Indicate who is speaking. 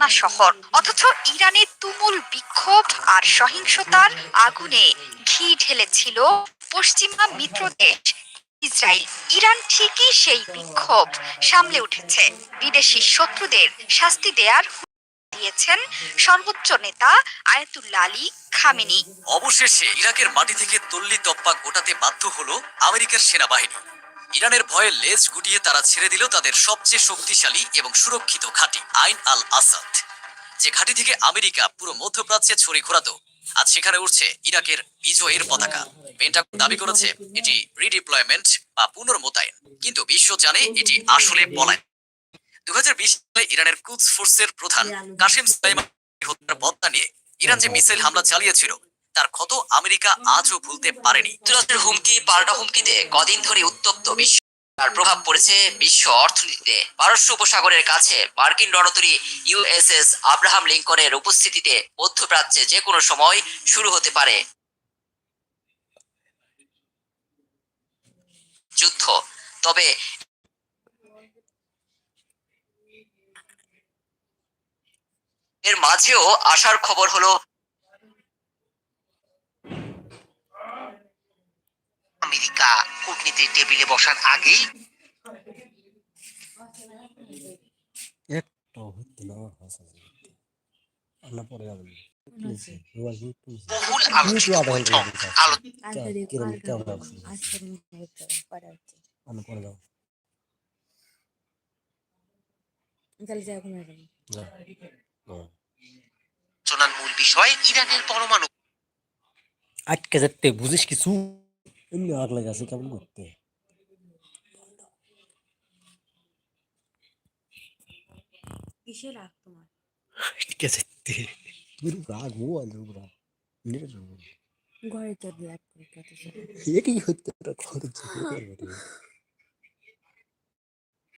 Speaker 1: না শহর, অথচ ইরানে তুমুল বিক্ষোভ আর সহিংসতার আগুনে ঘি ঢেলেছিল পশ্চিমা মিত্র দেশ। ইসরায়েল, ইরান ঠিকই সেই বিক্ষোভ সামলে উঠেছে। বিদেশি শত্রুদের শাস্তি দেয়ার দিয়েছেন সর্বোচ্চ নেতা আয়াতুল্লাহ আলী খামেনি।
Speaker 2: অবশেষে ইরাকের মাটি থেকে তল্লি তপ্পা গোটাতে বাধ্য হলো আমেরিকার সেনাবাহিনী। ইরানের ভয়ে লেজ গুটিয়ে তারা ছেড়ে দিল তাদের সবচেয়ে শক্তিশালী এবং সুরক্ষিত ঘাঁটি, আইন আল আসাদ। যে ঘাঁটি থেকে আমেরিকা পুরো মধ্যপ্রাচ্যে ছড়ি ঘোরাতো, আজ সেখানে উঠছে ইরাকের বিজয়ের পতাকা। পেন্টাগন দাবি করেছে এটি রিডিপ্লয়মেন্ট বা পুনর্মোতায়েন, কিন্তু বিশ্ব জানে এটি আসলে পলায়ন। দু সালে ইরানের কুদস ফোর্সের প্রধান কাসিম সাইমান হত্যার বদলা নিয়ে ইরান যে মিসাইল হামলা চালিয়েছিল তার ক্ষত আমেরিকা আজও ভুলতে পারেনি।
Speaker 3: যুক্তরাষ্ট্রের হুমকি পাল্টা হুমকিতে কদিন ধরে উত্তপ্ত বিশ্ব। তার প্রভাব পড়েছে বিশ্ব অর্থনীতিতে। পারস্য উপসাগরের কাছে মার্কিন রণতরী ইউএসএস আব্রাহাম লিঙ্কনের উপস্থিতিতে মধ্যপ্রাচ্যে যে কোনো সময় শুরু হতে পারে। যুদ্ধ। তবে এর মাঝেও আসার খবর হলো আমেরিকা কূটনীতির টেবিলে বসার আগেই বহুল আলোচিত বৈঠক
Speaker 4: তাহলে যাব।
Speaker 3: আলোচনার মূল বিষয় ইরানের পরমাণু।
Speaker 5: আটকে যেতে বুঝিস কিছু? এমনি আগ লাগে আছে কেমন করতে?
Speaker 4: কিসের রাগ তোমার?
Speaker 5: আটকে যেতে। তুমি রাগ মোবাইল উপরা নেট
Speaker 4: ঘরে তোর লাইট করে কত
Speaker 5: একই হতে খরচ